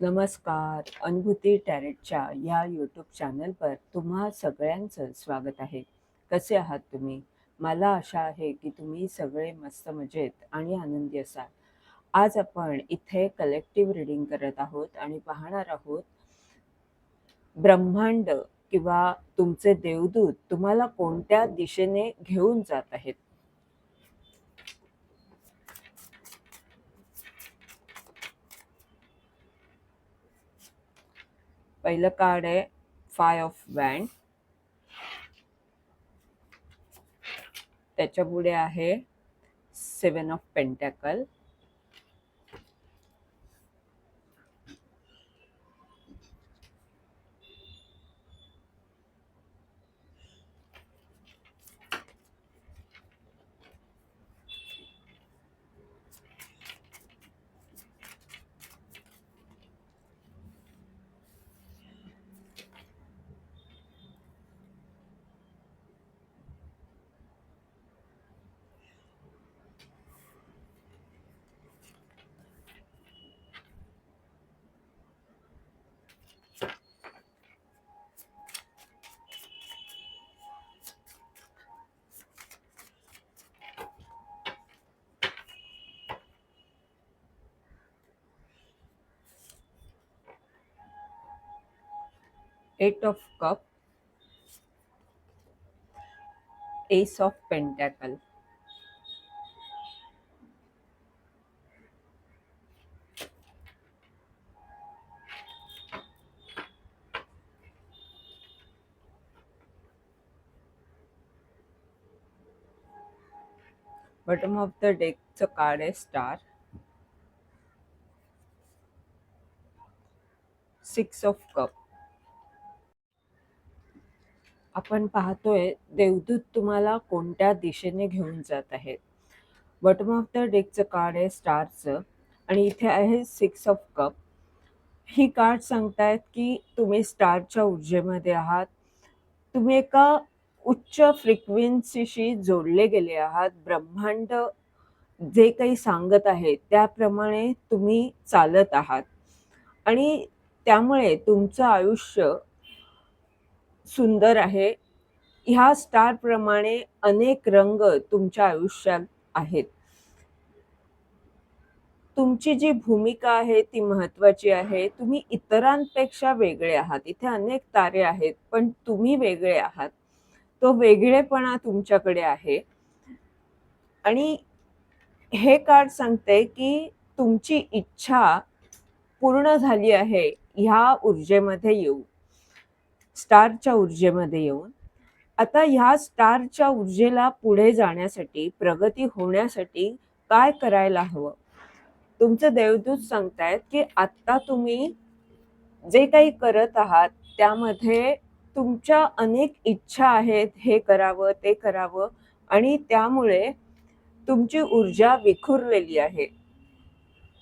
नमस्कार अनुभूती टॅरेटच्या या यूट्यूब चॅनलवर तुम्हा सगळ्यांचं स्वागत आहे. कसे आहात तुम्ही? मला आशा आहे की तुम्ही सगळे मस्त मजेत आणि आनंदी असाल. आज आपण इथे कलेक्टिव्ह रिडिंग करत आहोत आणि पाहणार आहोत ब्रह्मांड किंवा तुमचे देवदूत तुम्हाला कोणत्या दिशेने घेऊन जात आहेत? पहिलं कार्ड आहे फाय ऑफ वॅन्ड त्याच्या पुढे आहे seven of pentacle eight of cup ace of pentacle. Bottom of the deck the card is star. Six of cup. आपण पाहतोय देवदूत तुम्हाला कोणत्या दिशेने घेऊन जात आहेत? बॉटम ऑफ द डेकचं कार्ड आहे स्टारचं आणि इथे आहे सिक्स ऑफ कप ही कार्ड सांगतायत की तुम्ही स्टारच्या ऊर्जेमध्ये आहात. तुम्ही एका उच्च फ्रिक्वेन्सीशी जोडले गेले आहात. ब्रह्मांड जे काही सांगत आहे त्याप्रमाणे तुम्ही चालत आहात. आणि त्यामुळे तुमचं आयुष्य सुंदर आहे. ह्या स्टारप्रमाणे अनेक रंग तुमच्या आयुष्यात आहेत. तुमची जी भूमिका आहे ती महत्वाची आहे. तुम्ही इतरांपेक्षा वेगळे आहात. इथे अनेक तारे आहेत पण तुम्ही वेगळे आहात. तो वेगळेपणा तुमच्याकडे आहे. आणि हे कार्ड सांगते की तुमची इच्छा पूर्ण झाली आहे. ह्या ऊर्जेमध्ये येऊ. स्टारच्या ऊर्जेमध्ये येऊन आता ह्या स्टारच्या ऊर्जेला पुढे जाण्यासाठी प्रगती होण्यासाठी काय करायला हवं? तुमचं देवदूत सांगतायत की आत्ता तुम्ही जे काही करत आहात त्यामध्ये तुमच्या अनेक इच्छा आहेत हे करावं ते करावं आणि त्यामुळे तुमची ऊर्जा विखुरलेली आहे.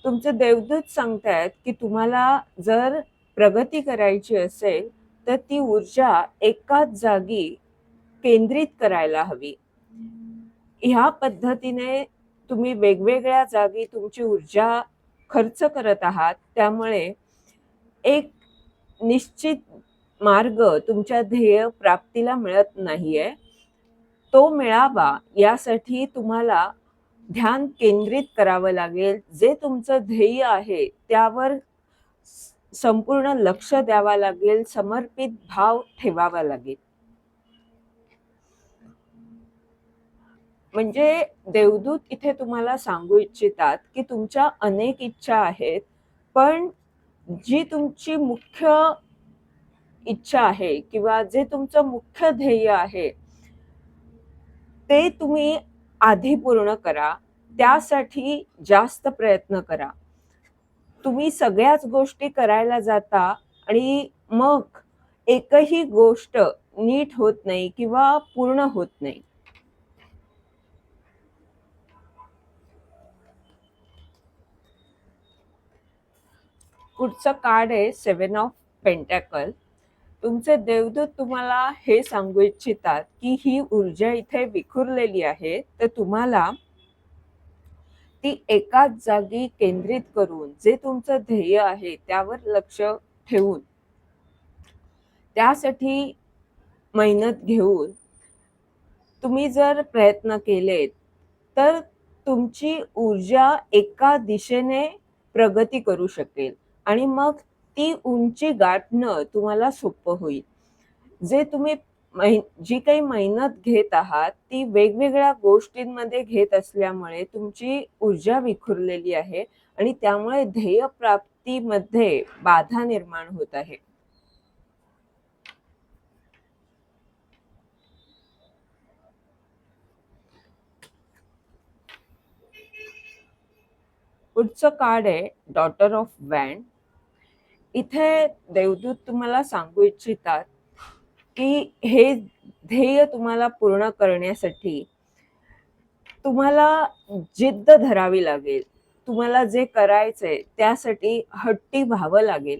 तुमचे देवदूत सांगतायत की तुम्हाला जर प्रगती करायची असेल तर ती ऊर्जा एकाच जागी केंद्रित करायला हवी. ह्या पद्धतीने तुम्ही वेगवेगळ्या जागी तुमची ऊर्जा खर्च करत आहात. त्यामुळे एक निश्चित मार्ग तुमच्या ध्येय प्राप्तीला मिळत नाहीये. तो मिळावा यासाठी तुम्हाला ध्यान केंद्रित करावं लागेल. जे तुमचं ध्येय आहे त्यावर संपूर्ण लक्ष द्यावा लागेल समर्पित भाव ठेवावा लागेल. म्हणजे देवदूत इथे तुम्हाला सांगू इच्छितात की तुमच्या अनेक इच्छा आहेत पण जी तुमची मुख्य इच्छा आहे किंवा जे तुमचं मुख्य ध्येय आहे ते तुम्ही आधी पूर्ण करा. त्यासाठी जास्त प्रयत्न करा. तुम्ही सगळ्याच गोष्टी करायला जाता आणि मग एकही गोष्ट नीट होत नाही किंवा पूर्ण होत नाही. पुढचं कार्ड आहे सेवन ऑफ पेंटॅकल तुमचे देवदूत तुम्हाला हे सांगू इच्छितात की ही ऊर्जा इथे विखुरलेली आहे तर तुम्हाला ती एकाच जागी केंद्रित करून जे तुमचं ध्येय आहे त्यावर लक्ष ठेवून. त्यासाठी मेहनत घेऊन तुम्ही जर प्रयत्न केलेत तर तुमची ऊर्जा एका दिशेने प्रगती करू शकेल आणि मग ती उंची गाठणं तुम्हाला सोपं होईल. जे तुम्ही मै- जी काही मेहनत घेत आहात ती वेगवेगळ्या गोष्टींमध्ये घेत असल्यामुळे तुमची ऊर्जा विखुरलेली आहे आणि त्यामुळे ध्येयप्राप्तीमध्ये बाधा निर्माण होत आहे. पुढचं कार्ड आहे डॉटर ऑफ वॅन इथे देवदूत तुम्हाला सांगू इच्छितात की हे ध्येय तुम्हाला पूर्ण करण्यासाठी तुम्हाला जिद्द धरावी लागेल. तुम्हाला जे करायचंय त्यासाठी हट्टी व्हावं लागेल.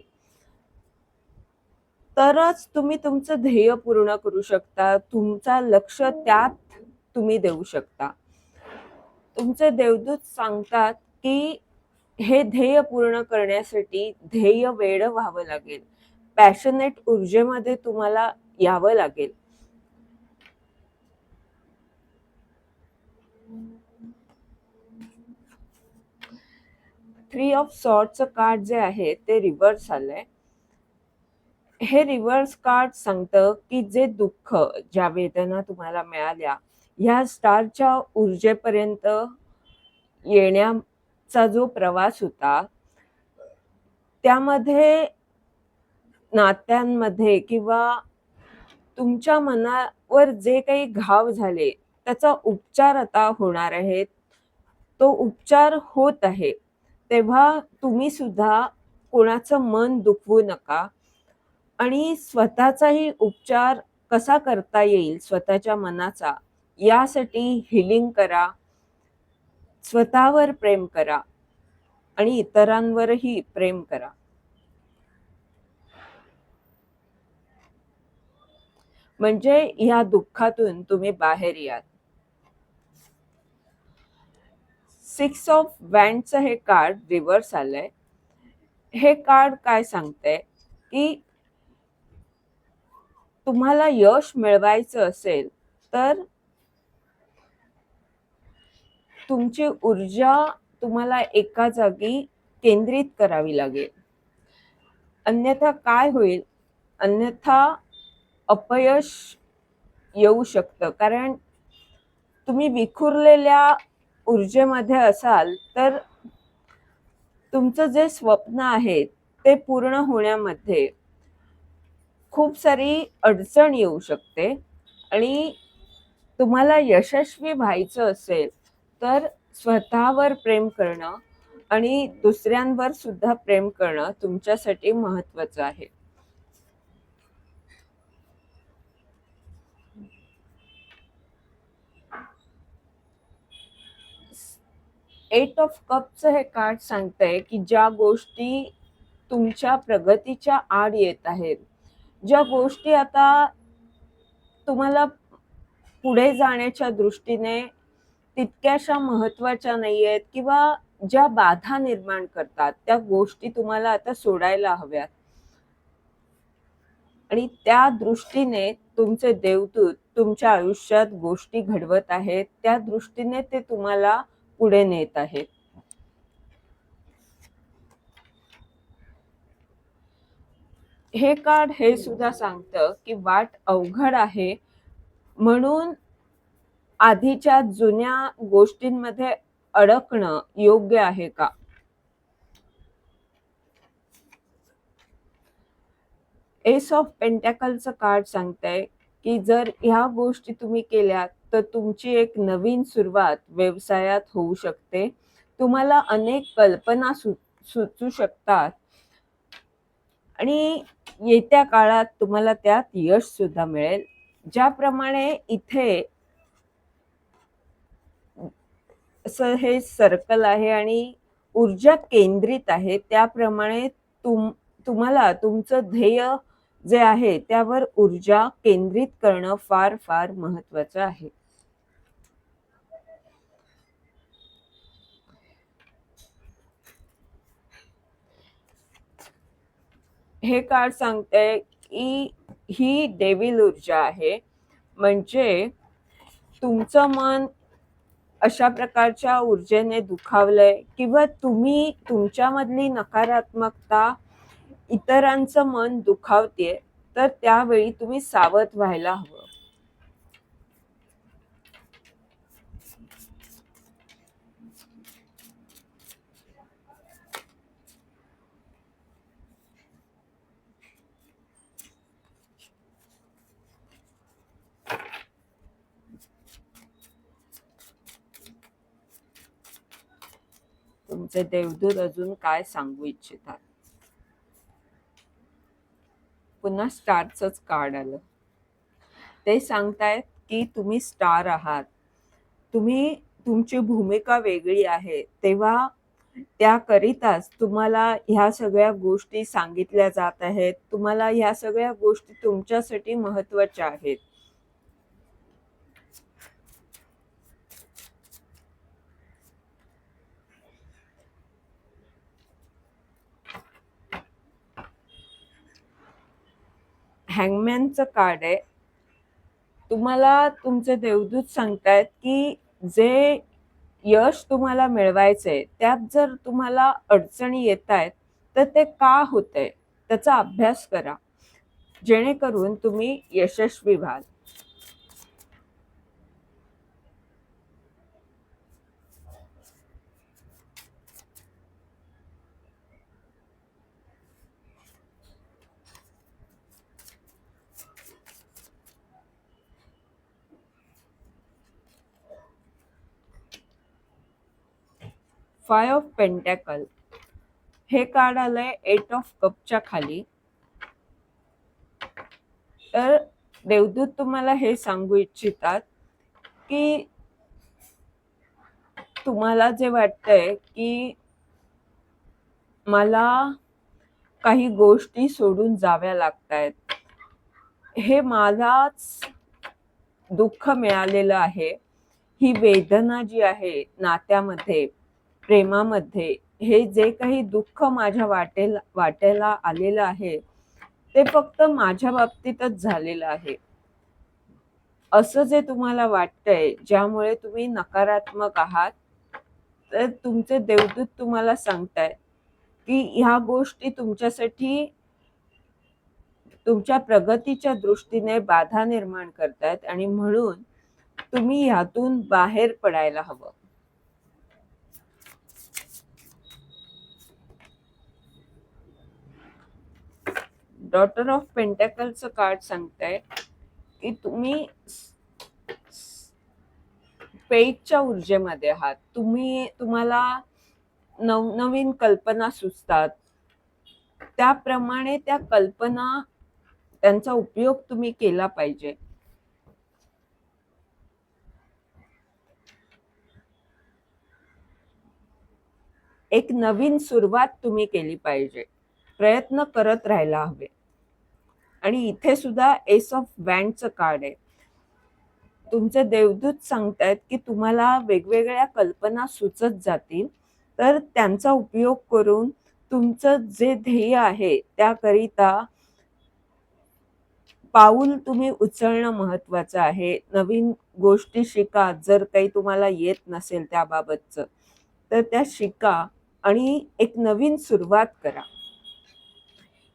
तरच तुम्ही तुमचं ध्येय पूर्ण करू शकता. तुमचा लक्ष त्यात तुम्ही देऊ शकता. तुमचे देवदूत सांगतात की हे ध्येय पूर्ण करण्यासाठी ध्येय वेड व्हावं लागेल. पॅशनेट ऊर्जेमध्ये तुम्हाला यावं लागेल. थ्री ऑफ सॉर्टचं कार्ड जे आहे ते रिव्हर्स आलंय. हे रिव्हर्स कार्ड सांगतं की जे दुःख ज्या वेदना तुम्हाला मिळाल्या ह्या स्टारच्या ऊर्जेपर्यंत येण्याचा जो प्रवास होता त्यामध्ये नात्यांमध्ये किंवा तुमच्या मनावर जे काही घाव झाले त्याचा उपचार आता होणार आहे. तो उपचार होत आहे. तेव्हा तुम्ही सुद्धा कोणाचं मन दुखवू नका. आणि स्वतःचाही उपचार कसा करता येईल स्वतःच्या मनाचा यासाठी हिलिंग करा. स्वतःवर प्रेम करा. आणि इतरांवरही प्रेम करा. म्हणजे या दुःखातून तुम्ही बाहेर याल. सिक्स ऑफ वॅन्डचं हे कार्ड रिव्हर्स आलंय. हे कार्ड काय सांगते? की तुम्हाला यश मिळवायचं असेल तर तुमची ऊर्जा तुम्हाला एका जागी केंद्रित करावी लागेल. अन्यथा काय होईल? अन्यथा अपयश येऊ शकतं. कारण तुम्ही विखुरलेल्या ऊर्जेमध्ये असाल तर तुमचं जे स्वप्न आहे ते पूर्ण होण्यामध्ये खूप सारी अडचण येऊ शकते. आणि तुम्हाला यशस्वी व्हायचं असेल तर स्वतःवर प्रेम करणं आणि दुसऱ्यांवर सुद्धा प्रेम करणं तुमच्यासाठी महत्वाचं आहे. एट ऑफ कपचं हे कार्ड सांगतंय की ज्या गोष्टी तुमच्या प्रगतीच्या आड येत आहेत ज्या गोष्टी आता तुम्हाला पुढे जाण्याच्या दृष्टीने तितक्याशा महत्त्वाच्या नाही आहेत किंवा ज्या बाधा निर्माण करतात त्या गोष्टी तुम्हाला आता सोडायला हव्यात. आणि त्या दृष्टीने तुमचे देवदूत तुमच्या आयुष्यात गोष्टी घडवत आहेत त्या दृष्टीने ते तुम्हाला पुढे नेत आहेत. हे कार्ड हे सुद्धा सांगतं की वाट अवघड आहे. म्हणून आधीच्या जुन्या गोष्टींमध्ये अडकणं योग्य आहे का? एस ऑफ पेंटॅकलचं कार्ड सांगतंय की जर ह्या गोष्टी तुम्ही केल्यात तर तुमची एक नवीन सुरुवात व्यवसायात होऊ शकते. तुम्हाला अनेक कल्पना सु सुचू शकतात. आणि येत्या काळात तुम्हाला त्यात यश सुद्धा मिळेल. ज्याप्रमाणे इथे असं हे सर्कल आहे आणि ऊर्जा केंद्रित आहे त्याप्रमाणे तुम तुम्हाला तुमचं ध्येय जे आहे त्यावर ऊर्जा केंद्रित करणं फार फार महत्वाचं आहे. हे कार्ड सांगते की ही डेविल ऊर्जा आहे. म्हणजे तुमचं मन अशा प्रकारच्या ऊर्जेने दुखावलंय किंवा तुम्ही तुमच्यामधली नकारात्मकता इतरांचं मन दुखावते तर त्यावेळी तुम्ही सावध व्हायला हवं. तुमचे देवदूत अजून काय सांगू इच्छितात? पुन्हा स्टारचंच कार्ड आलं. ते सांगतायत की तुम्ही स्टार आहात. तुम्ही तुमची भूमिका वेगळी आहे. तेव्हा त्याकरिताच तुम्हाला ह्या सगळ्या गोष्टी सांगितल्या जात आहेत. तुम्हाला ह्या सगळ्या गोष्टी तुमच्यासाठी महत्त्वाच्या आहेत. हँगमॅनचं कार्ड आहे. तुम्हाला तुमचे देवदूत सांगतायत की जे यश तुम्हाला मिळवायचंय त्यात जर तुम्हाला अडचणी येत आहेत तर ते का होतंय? त्याचा अभ्यास करा. जेणेकरून तुम्ही यशस्वी व्हाल. Five of pentacle. हे कार्ड आलंय एट ऑफ कपच्या खाली. तर देवदूत तुम्हाला हे सांगू इच्छितात की तुम्हाला जे वाटतंय की मला काही गोष्टी सोडून जाव्या लागतायत. हे मलाच दुःख मिळालेलं आहे. ही वेदना जी आहे नात्यामध्ये प्रेमामध्ये हे जे काही दुःख माझ्या वाटेला वाटेला आलेलं आहे ते फक्त माझ्या बाबतीतच झालेलं आहे. असं जे तुम्हाला वाटतंय ज्यामुळे तुम्ही नकारात्मक आहात तर तुमचे देवदूत तुम्हाला सांगताय की ह्या गोष्टी तुमच्यासाठी तुमच्या प्रगतीच्या दृष्टीने बाधा निर्माण करतायत आणि म्हणून तुम्ही ह्यातून बाहेर पडायला हवं. डॉटर ऑफ पेंटॅकलचं कार्ड सांगताय. की तुम्ही पेजच्या ऊर्जेमध्ये आहात. तुम्ही तुम्हाला नवनवीन कल्पना सुचतात. त्याप्रमाणे त्या कल्पना त्यांचा उपयोग तुम्ही केला पाहिजे. एक नवीन सुरुवात तुम्ही केली पाहिजे. प्रयत्न करत राहायला हवे. आणि इथे सुद्धा एस ऑफ वँडचं कार्ड आहे. तुमचे देवदूत सांगतायत की तुम्हाला वेगवेगळ्या कल्पना सुचत जातील तर त्यांचा उपयोग करून तुमचं जे ध्येय आहे त्याकरिता पाऊल तुम्ही उचलणं महत्वाचं आहे. नवीन गोष्टी शिका जर काही तुम्हाला येत नसेल त्याबाबतचं तर त्या शिका आणि एक नवीन सुरुवात करा.